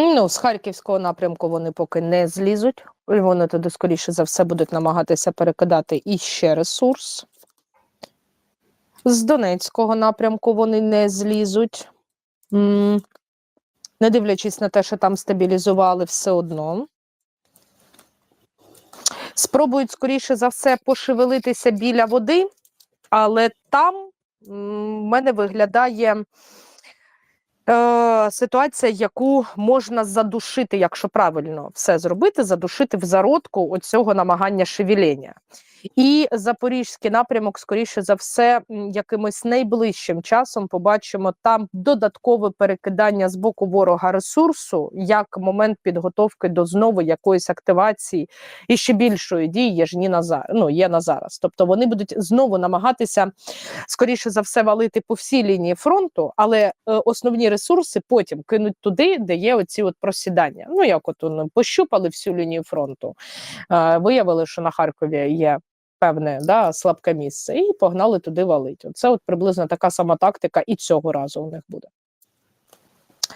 Ну, з харківського напрямку вони поки не злізуть. Вони туди, скоріше за все, будуть намагатися перекидати іще ресурс. З Донецького напрямку вони не злізуть. Не дивлячись на те, що там стабілізували все одно. Спробують, скоріше за все, пошевелитися біля води, але там в мене виглядає е, ситуація, яку можна задушити, якщо правильно все зробити, задушити в зародку оцього намагання шевелення. І запорізький напрямок, скоріше за все, якимось найближчим часом побачимо там додаткове перекидання з боку ворога ресурсу як момент підготовки до знову якоїсь активації і ще більшої дії, є ж ні на за- ну, є на зараз. Тобто вони будуть знову намагатися, скоріше за все, валити по всій лінії фронту, але е, основні ресурси потім кинуть туди, де є оці от просідання. Ну як от вони пощупали всю лінію фронту, е, виявили, що на Харкові є певне да, слабке місце, і погнали туди валить. Це от приблизно така сама тактика, і цього разу у них буде.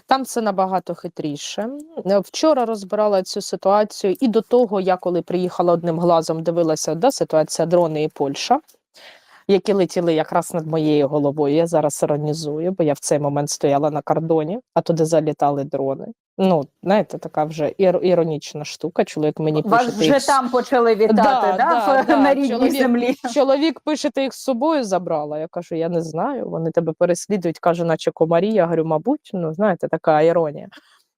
Там це набагато хитріше. Е, Вчора розбирала цю ситуацію, і до того я коли приїхала одним глазом, дивилася да, ситуація дрони і Польща, які летіли якраз над моєю головою. Я зараз іронізую, бо я в цей момент стояла на кордоні, а туди залітали дрони. Ну, знаєте, така вже ір- іронічна штука. Чоловік мені Вас пише. вже там почали вітати, Да, да, да, на рідній чоловік- землі. Чоловік пише, ти їх з собою забрала. Я кажу, я не знаю. Вони тебе переслідують, каже, наче комарі. Я говорю, мабуть, ну знаєте, така іронія.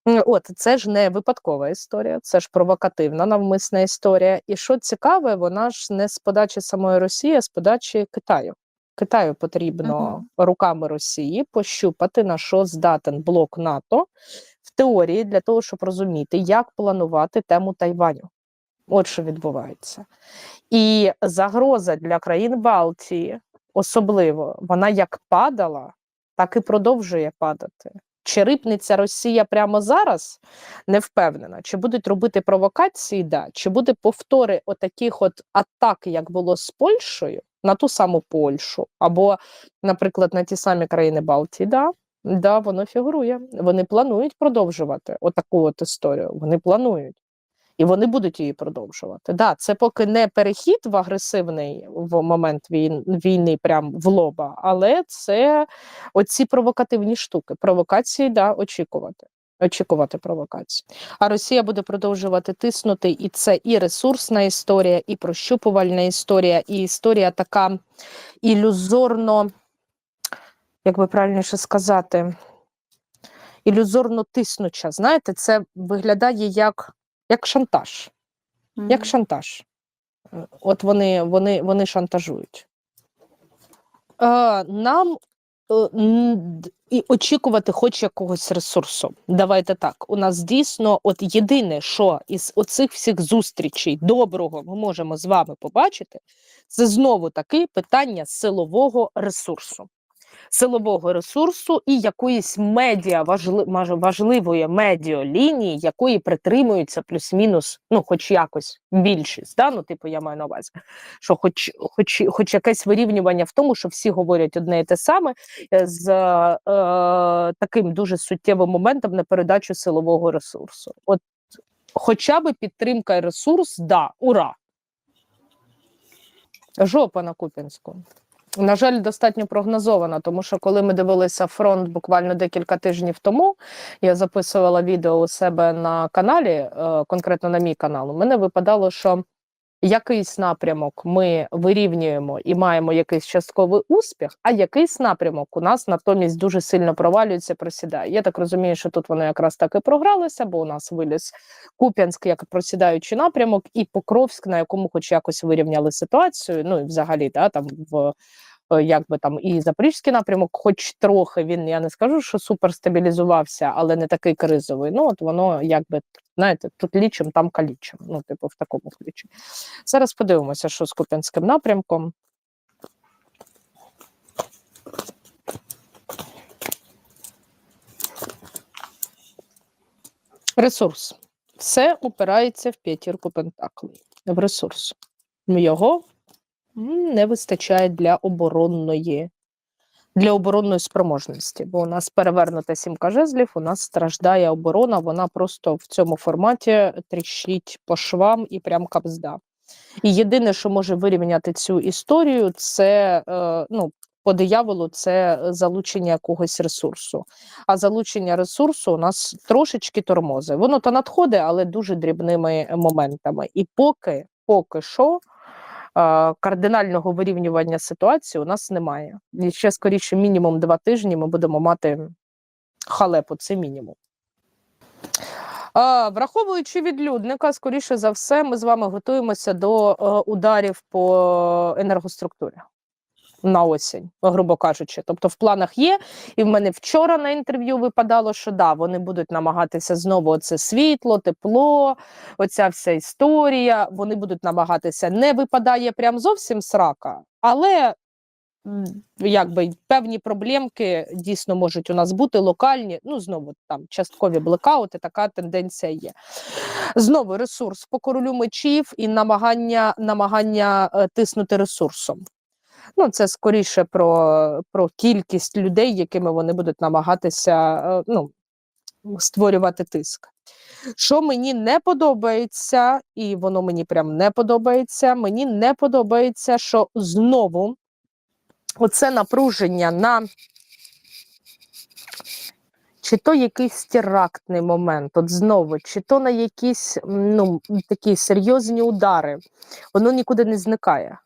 От це ж не випадкова історія, це ж провокативна навмисна історія. І що цікаве, вона ж не з подачі самої Росії, а з подачі Китаю. Китаю потрібно Мгм. руками Росії пощупати на що здатен блок НАТО в теорії для того, щоб розуміти, як планувати тему Тайваню. От що відбувається. І загроза для країн Балтії, особливо, вона як падала, так і продовжує падати. Чи рипнеться Росія прямо зараз? Не впевнена. Чи будуть робити провокації? Да. Чи буде повтори отаких от атак, як було з Польщею, на ту саму Польщу, або, наприклад, на ті самі країни Балтії? Да. Да, воно фігурує. Вони планують продовжувати отаку от історію. Вони планують. І вони будуть її продовжувати. Да, це поки не перехід в агресивний в момент війн, війни, прям в лоба, але це оці провокативні штуки. Провокації, да, очікувати. Очікувати провокації. А Росія буде продовжувати тиснути, і це і ресурсна історія, і прощупувальна історія, і історія така ілюзорно, як би правильніше сказати, ілюзорно тиснуча. Знаєте, це виглядає як, як шантаж як шантаж. Е, От вони, вони, вони шантажують. Е, нам е, і очікувати хоч якогось ресурсу. Давайте так. У нас дійсно, от єдине, що із оцих всіх зустрічей доброго ми можемо з вами побачити, це знову таки питання силового ресурсу. Силового ресурсу і якоїсь медіа важли, важливої медіалінії, якої притримуються плюс-мінус, ну, хоч якось більшість. Да? Ну, типу, я маю на увазі, що хоч, хоч, хоч якесь вирівнювання в тому, що всі говорять одне і те саме, е, з е, таким дуже суттєвим моментом на передачу силового ресурсу. От хоча б підтримка і ресурс, да, ура! Жопа на Куп'янську. На жаль, достатньо прогнозована, тому що коли ми дивилися фронт буквально декілька тижнів тому, я записувала відео у себе на каналі, е, конкретно на мій канал. У мене випадало, що якийсь напрямок ми вирівнюємо і маємо якийсь частковий успіх, а якийсь напрямок у нас натомість дуже сильно провалюється, просідає. Я так розумію, що тут воно якраз так і програлося, бо у нас виліз Куп'янськ як просідаючий напрямок, і Покровськ, на якому хоч якось вирівняли ситуацію. Ну і взагалі, да, там в якби там і запорізький напрямок, хоч трохи він, я не скажу, що супер стабілізувався, але не такий кризовий. Ну от воно якби знаєте, тут лічим, там калічим. Ну, типу, в такому ключі. Зараз подивимося, що з Куп'янським напрямком. Ресурс. Все упирається в п'ятірку пентаклей. В ресурс. Його не вистачає для оборонної для оборонної спроможності, бо у нас перевернута сімка жезлів, у нас страждає оборона, вона просто в цьому форматі тріщить по швам і прям капзда. І єдине, що може вирівняти цю історію, це е, ну, по дияволу це залучення якогось ресурсу. А залучення ресурсу у нас трошечки тормози. Воно то надходить, але дуже дрібними моментами. І поки, поки що. Е, Кардинального вирівнювання ситуації у нас немає. І ще скоріше, мінімум два тижні ми будемо мати халепу, це мінімум. Враховуючи відлюдника, скоріше за все, ми з вами готуємося до е, ударів по енергоструктурі на осінь, грубо кажучи. Тобто, в планах є, і в мене вчора на інтерв'ю випадало, що да, вони будуть намагатися знову оце світло, тепло, оця вся історія. Вони будуть намагатися. Не випадає прям зовсім срака, але якби певні проблемки дійсно можуть у нас бути локальні. Ну, знову там часткові блекаути, така тенденція є. Знову ресурс по королю мечів і намагання, намагання е, тиснути ресурсом. Ну, це скоріше про, про кількість людей, якими вони будуть намагатися е, ну, створювати тиск. Що мені не подобається, і воно мені прям не подобається. Мені не подобається, що знову оце напруження на чи то якийсь терактний момент, от знову, чи то на якісь ну, такі серйозні удари, воно нікуди не зникає.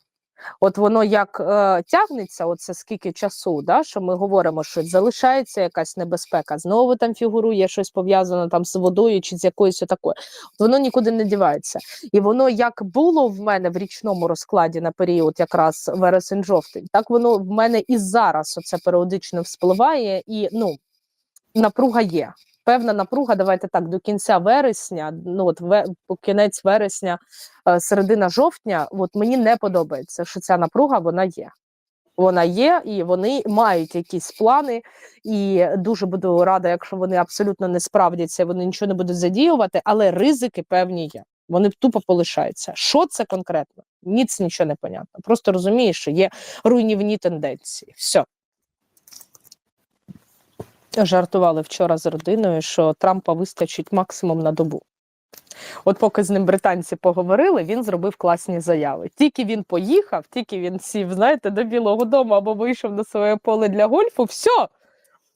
От воно як е, тягнеться, оце скільки часу, да, що ми говоримо, що залишається якась небезпека, знову там фігурує щось пов'язане там з водою чи з якоюсь такою. Воно нікуди не дівається. І воно як було в мене в річному розкладі на період якраз вересень-жовтень, так воно в мене і зараз оце періодично вспливає, і ну, напруга є. Певна напруга, давайте так, до кінця вересня, ну от ве, кінець вересня, е, середина жовтня, от мені не подобається, що ця напруга вона є. Вона є, і вони мають якісь плани. І дуже буду рада, якщо вони абсолютно не справдяться, вони нічого не будуть задіювати, але ризики певні є. Вони тупо полишаються. Що це конкретно? Ніц нічого не понятно. Просто розумієш, що є руйнівні тенденції. Все. Жартували вчора з родиною, що Трампа вистачить максимум на добу. От поки з ним британці поговорили, він зробив класні заяви. Тільки він поїхав, тільки він сів, знаєте, до Білого Дому або вийшов на своє поле для гольфу, все.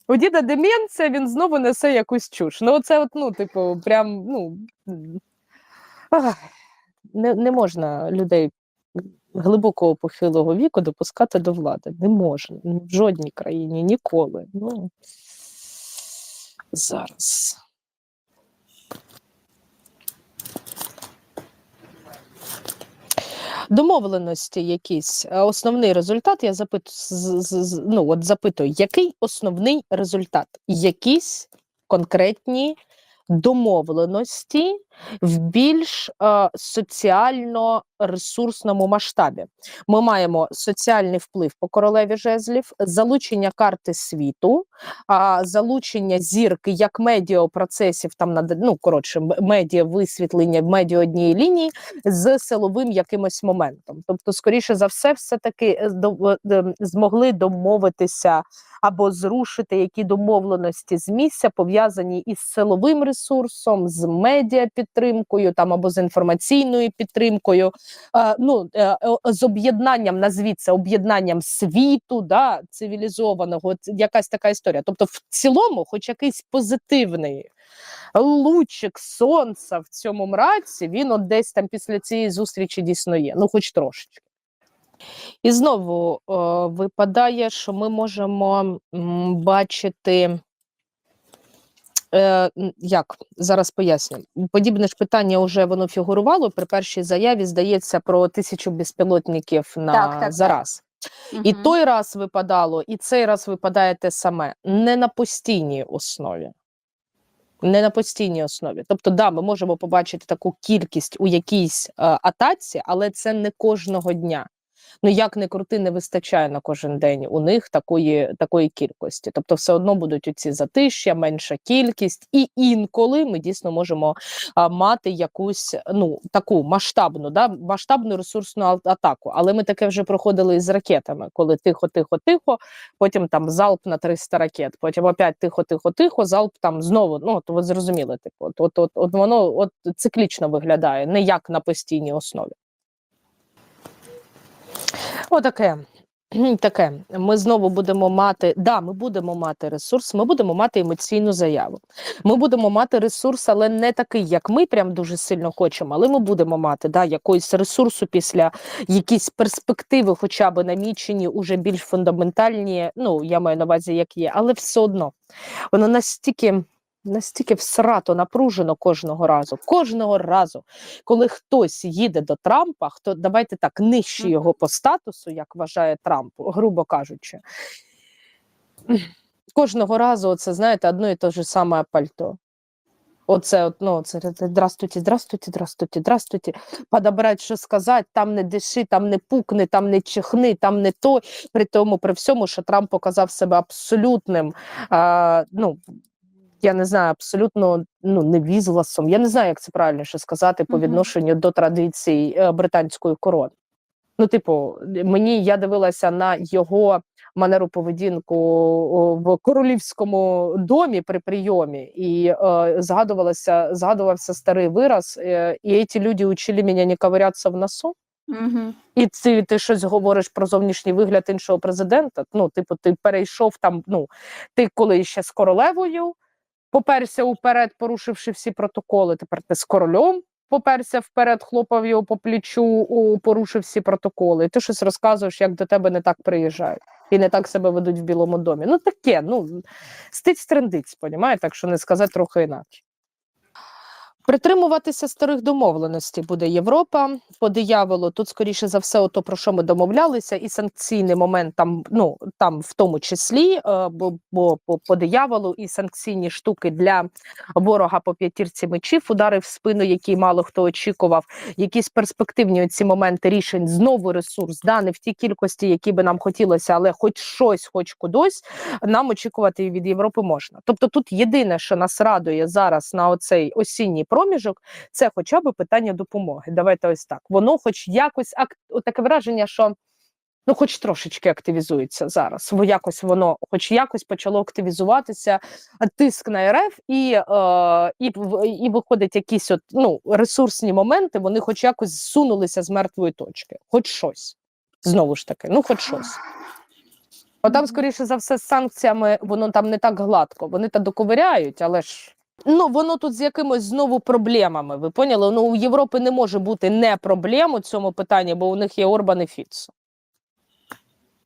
У діда деменція, він знову несе якусь чуш. Ну, оце, от, ну, типу, прям, ну не, не можна людей глибокого похилого віку допускати до влади. Не можна. В жодній країні ніколи. Ну, зараз. Домовленості якісь основний результат. Я запитую, ну, от запитую, який основний результат? Якісь конкретні домовленості в більш е, соціально ресурсному масштабі. Ми маємо соціальний вплив по королеві жезлів, залучення карти світу, а, залучення зірки як медіапроцесів, там над ну коротше, медіа висвітлення медіа однієї лінії з силовим якимось моментом. Тобто, скоріше за все, все таки змогли домовитися або зрушити які домовленості з місця пов'язані із силовим ресурсом, з медіа підтримкою, там або з інформаційною підтримкою. Ну, е, е, з об'єднанням, назвіть це об'єднанням світу, да, цивілізованого, якась така історія. Тобто, в цілому, хоч якийсь позитивний лучик сонця в цьому мраці, він от десь там після цієї зустрічі дійсно є, ну хоч трошечки. І знову е, випадає, що ми можемо м, бачити. Е, як зараз поясню. Подібне ж питання вже воно фігурувало при першій заяві, здається, про тисячу безпілотників на Так, так, так. зараз. І Мгм. той раз випадало, і цей раз випадає те саме. Не на постійній основі. Не на постійній основі. Тобто, да, ми можемо побачити таку кількість у якійсь е, атаці, але це не кожного дня. Ну як не крути, не вистачає на кожен день у них такої, такої кількості. Тобто, все одно будуть оці затища, менша кількість, і інколи ми дійсно можемо а, мати якусь ну таку масштабну, да, масштабну ресурсну атаку. Але ми таке вже проходили із ракетами, коли тихо, тихо, тихо, потім там залп на 300 ракет, потім опять тихо, тихо, тихо, залп там знову. Ну от ви зрозуміли, типу, от, от, от, от воно от циклічно виглядає, не як на постійній основі. Отаке. Таке, ми знову будемо мати, да, ми будемо мати ресурс, ми будемо мати емоційну заяву. Ми будемо мати ресурс, але не такий, як ми прям дуже сильно хочемо. Але ми будемо мати да, якоїсь ресурсу після якісь перспективи, хоча б намічені, уже більш фундаментальні. Ну я маю на увазі, як є, але все одно воно настільки. Настільки всрато напружено кожного разу, кожного разу, коли хтось їде до Трампа, хто давайте так нижче його по статусу, як вважає Трамп, грубо кажучи. Кожного разу це знаєте одно і те ж саме пальто. Оце от, ну, це здравствуйте, здравствуйте, здравствуйте, здравствуйте. Подобрать, що сказати, там не диши, там не пукни, там не чихни, там не то. При тому, при всьому, що Трамп показав себе абсолютним, а, ну, я не знаю, абсолютно ну, невізласом. Я не знаю, як це правильніше сказати по відношенню до традицій е, британської корони. Ну, типу, мені я дивилася на його манеру поведінку в королівському домі при прийомі, і е, згадувалося, згадувався старий вираз, е, і ці люди учили мене не ковирятися в носу. Угу. І ти, ти щось говориш про зовнішній вигляд іншого президента. Ну, типу, ти перейшов там. Ну, ти коли ще з королевою поперся уперед, порушивши всі протоколи. Тепер ти з королем поперся вперед, хлопав його по плечу, порушив всі протоколи. І ти щось розказуєш, як до тебе не так приїжджають. І не так себе ведуть в Білому домі. Ну таке, ну стиць трендиць, понімаєте, так що не сказати трохи інакше. Притримуватися старих домовленостей буде Європа по дияволу. Тут, скоріше за все, ото про що ми домовлялися, і санкційний момент там, ну там в тому числі, е, бо, бо по, по дияволу і санкційні штуки для ворога по п'ятірці мечів, удари в спину, які мало хто очікував, якісь перспективні ці моменти рішень, знову ресурс, да, не в тій кількості, які би нам хотілося, але хоч щось, хоч кудись, нам очікувати від Європи можна. Тобто, тут єдине, що нас радує зараз на оцей осінній проміжок, це хоча б питання допомоги. Давайте ось так. Воно, хоч якось ак... таке враження, що. Ну, хоч трошечки активізується зараз, бо якось воно, хоч якось почало активізуватися тиск на РФ, і, е, і, і виходять якісь от, ну, ресурсні моменти, вони хоч якось зсунулися з мертвої точки, хоч щось. Знову ж таки, ну хоч щось. Отам, Мгм. скоріше за все, з санкціями воно там не так гладко. Вони та доковиряють, але ж ну воно тут з якимось знову проблемами. Ви поняли? Ну у Європи не може бути не проблем у цьому питанні, бо у них є Орбан і Фіцо.